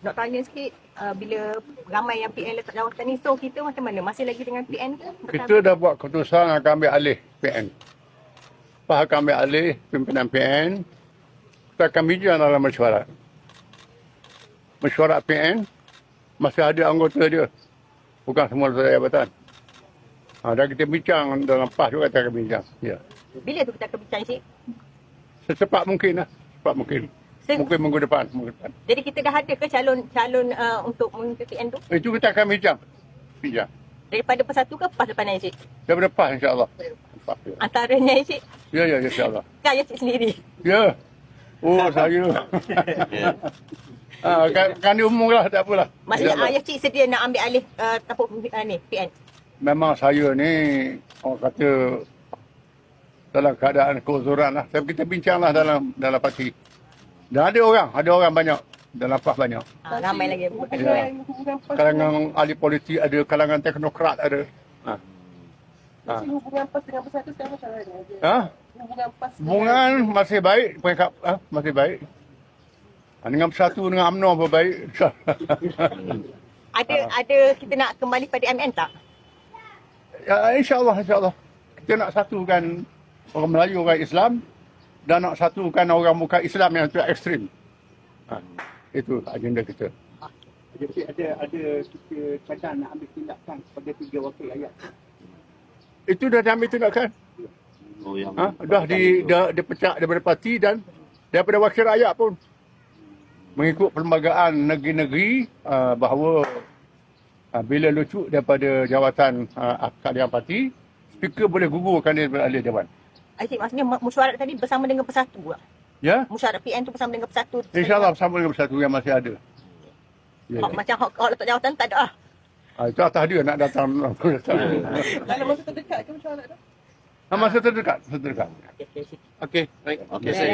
nak tanya sikit uh, bila ramai yang PN letak jawatan ni so kita macam mana masih lagi dengan PN ke Kita dah buat keputusan akan ambil alih PN. Lepas akan ambil alih pimpinan PN, kita akan bincang dalam mesyuarat. Mesyuarat PN, masih ada anggota dia. Bukan semua letak jabatan. Ha, dan kita bincang dalam PAS juga kita akan bincang. Ya. bila tu kita akan bincang cik Secepat mungkin lah. Secepat mungkin. Se- Mungkin minggu depan. Minggu depan. jadi kita dah ada ke calon calon uh, untuk memimpin PN tu Itu kita akan bincang. Bincang. daripada persatu ke pas depan cik Daripada PAS insyaAllah. Ya. antaranya cik Ya, ya, insyaAllah. kan ya cik sendiri Ya. Oh, saya. ah, kan, kan dia umum lah, tak apalah. maksudnya InsyaAllah. ayah cik sedia nak ambil alih uh, tapuk uh, ni PN Memang saya ni, orang kata, dalam keadaan keuzuran lah. Tapi kita bincang lah dalam dalam parti. Dan ada orang, ada orang banyak. Dalam PAS banyak. uh, ramai lagi Ya. Kalangan ahli politik ada, kalangan teknokrat ada. Ha. Ha. hubungan PAS dengan Bersatu sekarang macam mana? ha? Hubungan PAS Hubungan masih baik, peringkat ha? masih baik. Ha, dengan bersatu dengan UMNO pun baik. ada ada kita nak kembali pada MN tak Ya, insyaAllah, insyaAllah. Kita nak satukan orang Melayu, orang Islam dan nak satukan orang bukan Islam yang tu ekstrim. Ha, itu agenda kita. Jadi ada ada kita cadang nak ambil tindakan kepada tiga wakil rakyat. Itu dah diambil tindakan. Oh, yang Ha, dah di dah dipecah daripada parti dan daripada wakil rakyat pun mengikut perlembagaan negeri-negeri uh, bahawa uh, bila lucu daripada jawatan uh, keadilan parti, speaker boleh gugurkan dia daripada ahli dewan. Ah, Cik maksudnya mesyuarat tadi bersama dengan persatu tak? Ya? Mesyuarat PN tu bersama dengan persatu InsyaAllah bersama dengan bersatu yang masih ada. Ya. Hak, macam hak, hak letak jawatan tak ada ah. Ah, itu atas dia nak datang. dalam masa terdekat ke macam mana? Ah, masa terdekat, terdekat. Okay, okay. Okey, baik. Okey, saya